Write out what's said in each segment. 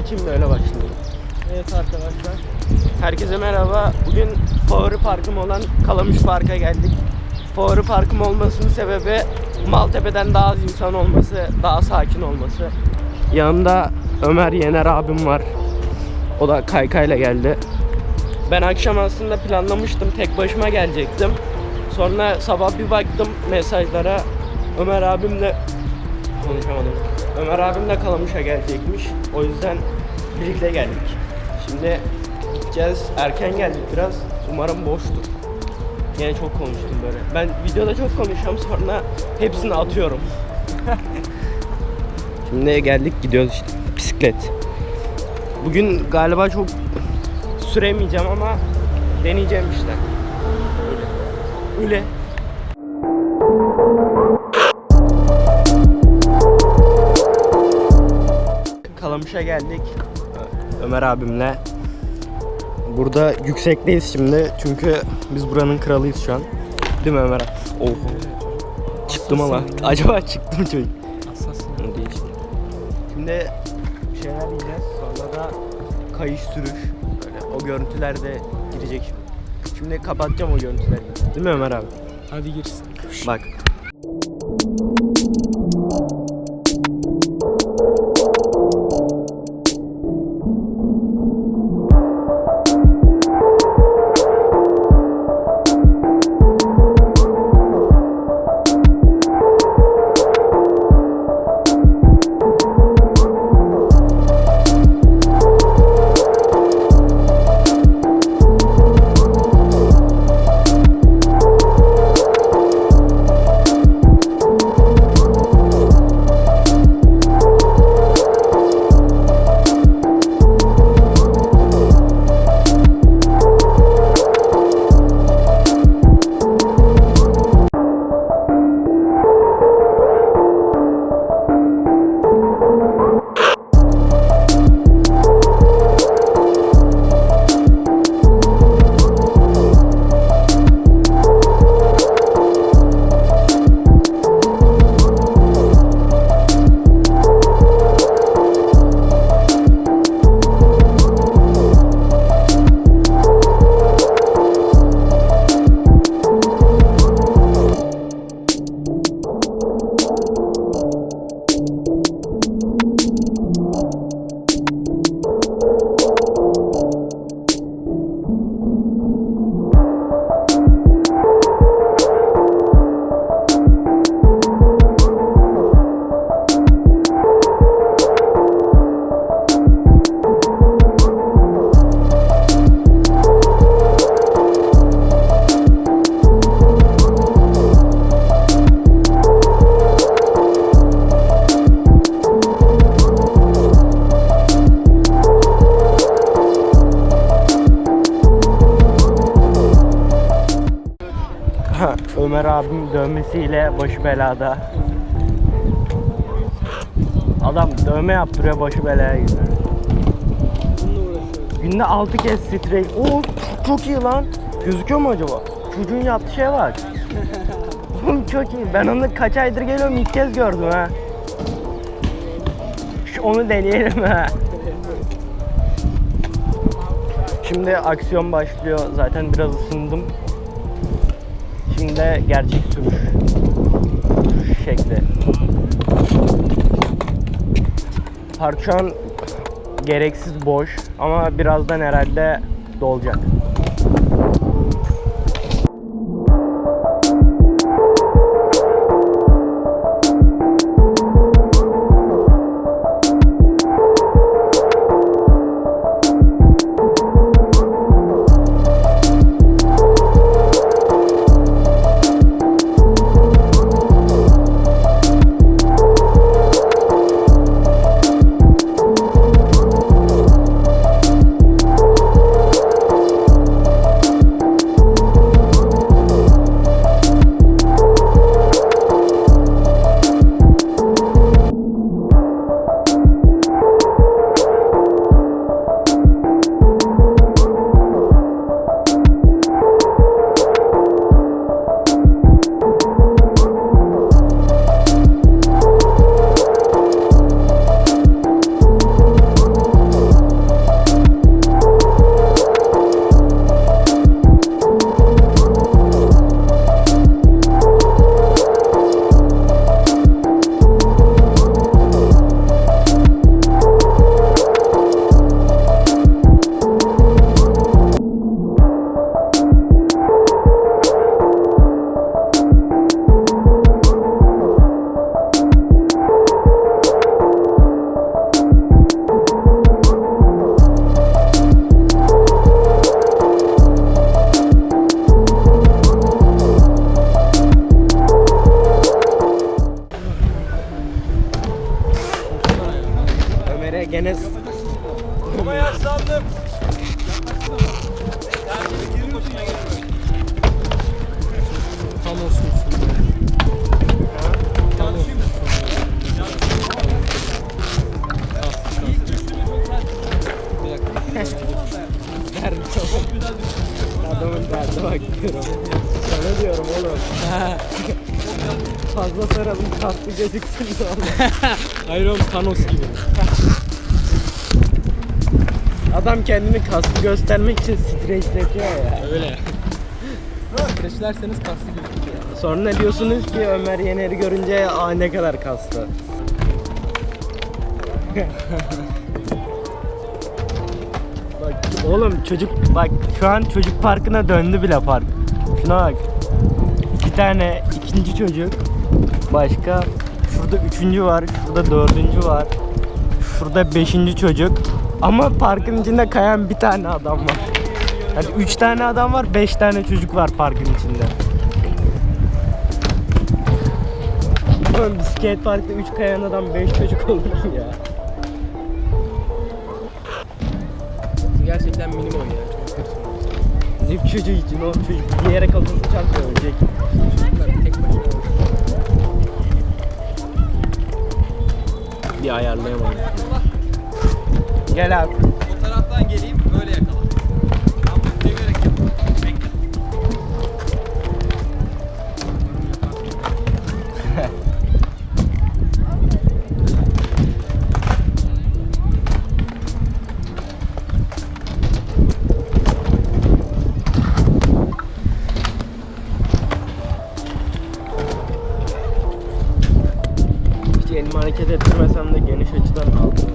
geçeyim de öyle başlayayım. Evet arkadaşlar. Herkese merhaba. Bugün favori parkım olan Kalamış Park'a geldik. Favori parkım olmasının sebebi Maltepe'den daha az insan olması, daha sakin olması. Yanımda Ömer Yener abim var. O da kaykayla geldi. Ben akşam aslında planlamıştım. Tek başıma gelecektim. Sonra sabah bir baktım mesajlara. Ömer abimle konuşamadım. Ömer abim de Kalamış'a gelecekmiş. O yüzden birlikte geldik. Şimdi gideceğiz. Erken geldik biraz. Umarım boştur. Yine çok konuştum böyle. Ben videoda çok konuşuyorum sonra hepsini atıyorum. Şimdi geldik gidiyoruz işte. Bisiklet. Bugün galiba çok süremeyeceğim ama deneyeceğim işte. Öyle. Öyle. Kalamış'a geldik. Ömer abimle. Burada yüksekteyiz şimdi çünkü biz buranın kralıyız şu an. Değil mi Ömer abi? Oh. Çıktım ama. Acaba çıktım çocuk. Hassasın. O değil. Şimdi bir şeyler yiyeceğiz. Sonra da kayış sürüş. Böyle o görüntüler de girecek şimdi. Şimdi kapatacağım o görüntüleri. Değil mi Ömer abi? Hadi girsin. Bak. Abim dövmesiyle başı belada. Adam dövme yaptırıyor başı belaya uğraşıyorum. Günde 6 kez streç. Oo çok, çok iyi lan. Gözüküyor mu acaba? Çocuğun yaptığı şeye bak. Oğlum çok iyi. Ben onu kaç aydır geliyorum ilk kez gördüm ha. Şu onu deneyelim ha. Şimdi aksiyon başlıyor. Zaten biraz ısındım. Şimdi de gerçek sürüş. Şekli. Park şu an gereksiz boş ama birazdan herhalde dolacak. Adamın derdi bak diyorum. Sana diyorum oğlum. Fazla saralım kaslı gözüksün sonra. Hayır oğlum Thanos gibi. Adam kendini kaslı göstermek için streçletiyor ya. Öyle. Streçlerseniz kaslı gözüküyor. Sonra ne diyorsunuz ki Ömer Yener'i görünce aa ne kadar kaslı. oğlum çocuk bak şu an çocuk parkına döndü bile park. Şuna bak. Bir tane ikinci çocuk. Başka şurada üçüncü var, şurada dördüncü var. Şurada beşinci çocuk. Ama parkın içinde kayan bir tane adam var. Hadi üç tane adam var, beş tane çocuk var parkın içinde. Oğlum skate parkta 3 kayan adam 5 çocuk olur mu ya? Gerçekten minimum ya. Çok kötü. Ne çocuğu için o çocuk bir yere kafası çarpıyor ölecek. Çocuklar tek başına. Bir ayarlayamadım. Gel abi. O taraftan geleyim böyle yakala. Hareket ettirmesem de geniş açıdan aldım.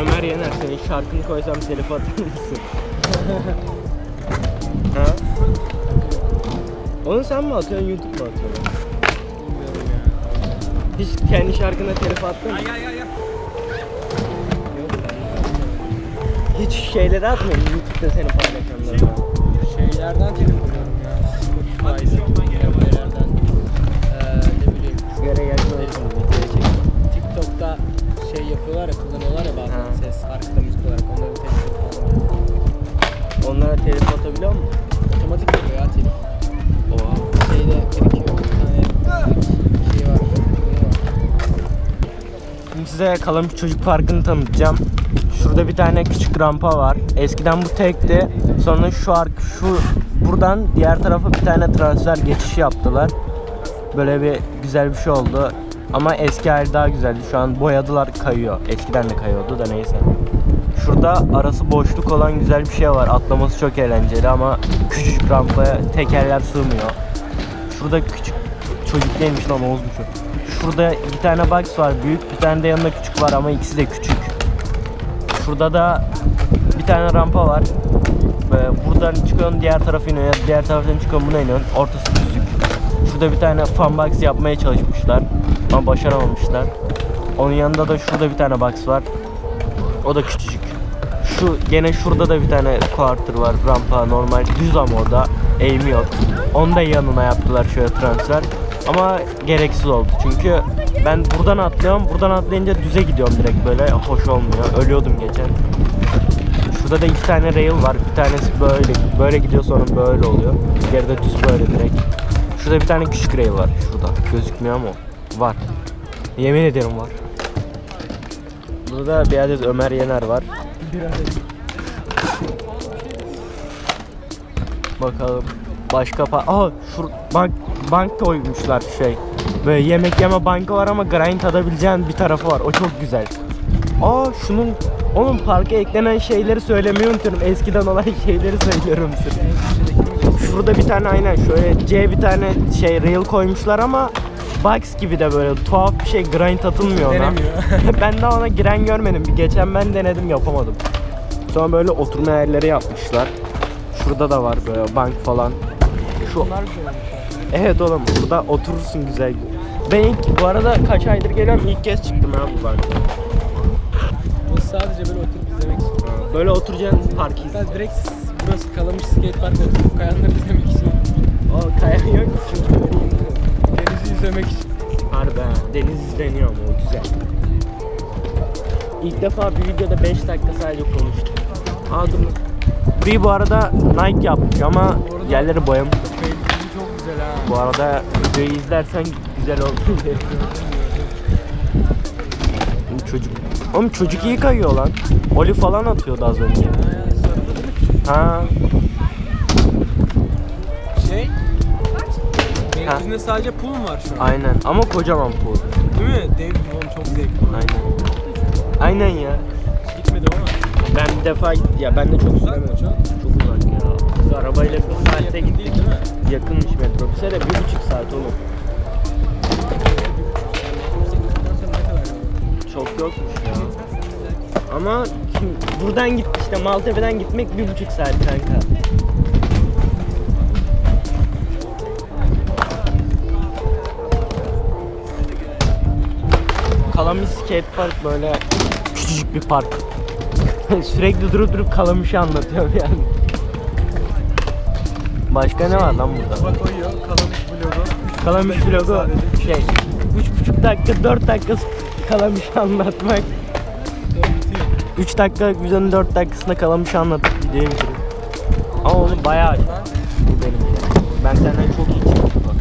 Ömer Yener senin şarkını koysam telif atar mısın? ha? Onu sen mi atıyorsun YouTube mu atıyorsun? Hiç kendi şarkına telif attın mı? Gel gel gel. Hiç şeyleri atmıyor mu YouTube'da senin paylaşanlarına? Şeylerden telif alıyorum ya. Ne bileyim. Sigara videoya çek. TikTok'ta şey yapıyorlar ya, kullanıyorlar ya bazen Ha. ses, arkada müzik olarak onların telif falan. Onlara telif atabiliyor musun? Otomatik size Kalamış Çocuk Parkı'nı tanıtacağım. Şurada bir tane küçük rampa var. Eskiden bu tekti. Sonra şu ark şu buradan diğer tarafa bir tane transfer geçişi yaptılar. Böyle bir güzel bir şey oldu. Ama eski hali daha güzeldi. Şu an boyadılar kayıyor. Eskiden de kayıyordu da neyse. Şurada arası boşluk olan güzel bir şey var. Atlaması çok eğlenceli ama küçücük rampaya tekerler sığmıyor. Şurada küçük çocuk değilmiş lan Oğuz'muş. Şurada bir tane box var büyük, bir tane de yanında küçük var ama ikisi de küçük. Şurada da bir tane rampa var. Buradan çıkıyorsun diğer tarafa iniyorsun, diğer taraftan çıkıyorsun buna iniyorsun. Ortası düzlük. Şurada bir tane fan box yapmaya çalışmışlar ama başaramamışlar. Onun yanında da şurada bir tane box var. O da küçücük. Şu gene şurada da bir tane quarter var rampa normal düz ama o da eğimi yok. Onu da yanına yaptılar şöyle transfer. Ama gereksiz oldu çünkü ben buradan atlıyorum buradan atlayınca düze gidiyorum direkt böyle hoş olmuyor. Ölüyordum geçen. Şurada da iki tane rail var. Bir tanesi böyle böyle gidiyor sonra böyle oluyor. Diğeri de düz böyle direkt. Şurada bir tane küçük rail var şurada. Gözükmüyor ama var. Yemin ederim var. Burada bir adet Ömer Yener var. Bakalım başka pa Aa şur bank bank koymuşlar şey. Böyle yemek yeme bankı var ama grind tadabileceğin bir tarafı var. O çok güzel. Aa şunun onun parka eklenen şeyleri söylemeyi unutuyorum. Eskiden olan şeyleri söylüyorum size. Şurada bir tane aynen şöyle C bir tane şey rail koymuşlar ama box gibi de böyle tuhaf bir şey grind atılmıyor ona. Denemiyor. ben de ona giren görmedim. Bir geçen ben denedim yapamadım. Sonra böyle oturma yerleri yapmışlar. Şurada da var böyle bank falan. Şu Bunlar güzel. Evet oğlum burada oturursun güzel. Ben ilk bu arada kaç aydır geliyorum ilk kez çıktım ha bu banka. Bu sadece böyle oturup izlemek için. Böyle oturacaksın park izle. Ben direkt burası kalamış skate park oturup kayanları izlemek için. O kayan yok çünkü. Denizi izlemek için. Harbi ha, deniz izleniyor ama o güzel. İlk defa bir videoda 5 dakika sadece konuştum. Dur. Bir bu arada Nike yapmış ama yerleri boyamış. Güzel ha. Bu arada videoyu izlersen güzel olur. çocuk. Oğlum çocuk iyi kayıyor lan. Oli falan atıyordu az önce. Ha, Şey. Ha. Beylikdüzü'nde sadece pool mu var şu an? aynen ama kocaman pool. Değil mi? Dev oğlum çok zevkli. Aynen. Aynen ya. Gitmedim ama. Ben bir defa ya ben de çok Uzak çok? Uzak. Biz arabayla bir saatte gittik. Yakınmış metrobüse de bir buçuk saat oğlum. Çok yokmuş ya. Ama buradan git işte Maltepe'den gitmek bir buçuk saat kanka. Kalamış Skate Park böyle küçücük bir park. Sürekli durup durup Kalamış'ı anlatıyorum yani. Başka ne var lan burada? Bak koyuyor. Kalamış vlogu. Kalamış Üç sadece. şey 3,5 dakika 4 dakika Kalamış'ı anlatmak. Sonra bitiyor. 3 dakika videonun 4 dakikasında Kalamış'ı anlatıp bitiriyor. Ama oğlum bayağı. Bu benim ya. Ben senden çok iyi içiyorum. bak.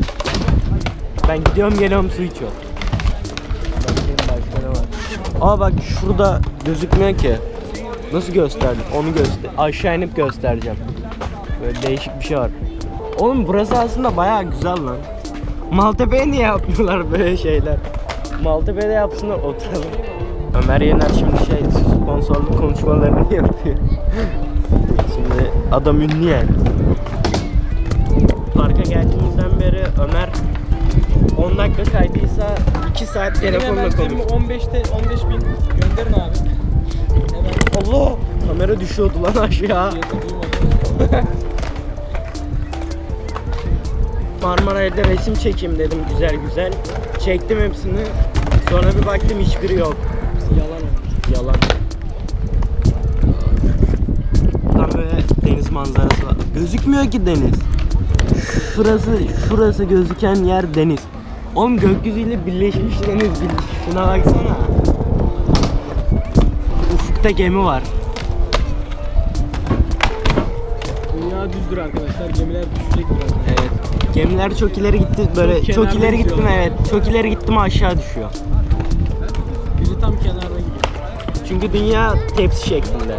Ben gidiyorum geliyorum su içiyorum. Bakayım başka ne var? Aa bak şurada gözükmüyor ki. Nasıl gösterdim? Onu göster. Aşağı inip göstereceğim. Böyle değişik bir şey var. Oğlum burası aslında bayağı güzel lan. Maltepe'ye niye yapmıyorlar böyle şeyler? Maltepe'de yapsınlar oturalım. Ömer Yener şimdi şey sponsorluk konuşmalarını yapıyor. şimdi adam ünlü yani. Parka geldiğimizden beri Ömer 10 dakika kaydıysa 2 saat telefonla konuştu. 15'te 15 bin gönderin abi. Hemen Allah! Kamera düşüyordu lan aşağı. Marmaray'da resim çekeyim dedim güzel güzel. Çektim hepsini. Sonra bir baktım hiçbiri yok. Yalan olmuş. Yalan. Tam böyle deniz manzarası var. Gözükmüyor ki deniz. Şurası, şurası gözüken yer deniz. Oğlum gökyüzüyle birleşmiş deniz. bir- Şuna baksana. Ufukta gemi var. Dünya düzdür arkadaşlar. Gemiler düşecek birazdan. Gemiler çok ileri gitti böyle Çok çok, ileri gittim gidiyorlar. evet. Çok ileri gittim aşağı düşüyor. Biri tam kenarda gidiyor. Çünkü dünya tepsi şeklinde.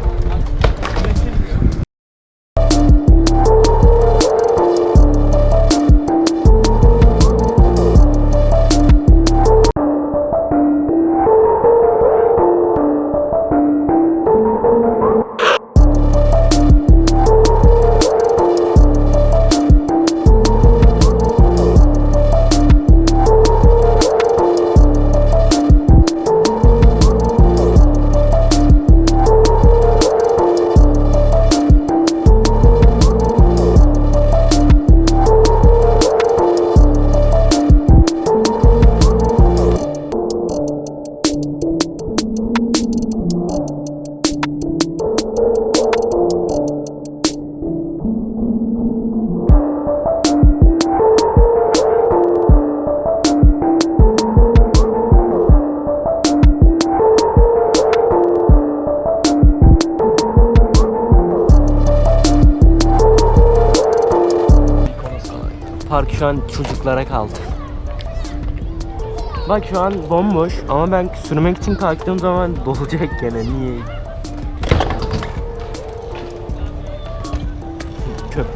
Park şu an çocuklara kaldı. Bak şu an bomboş ama ben sürmek için kalktığım zaman dolacak gene niye? Köp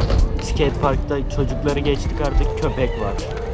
skate parkta çocukları geçtik artık köpek var.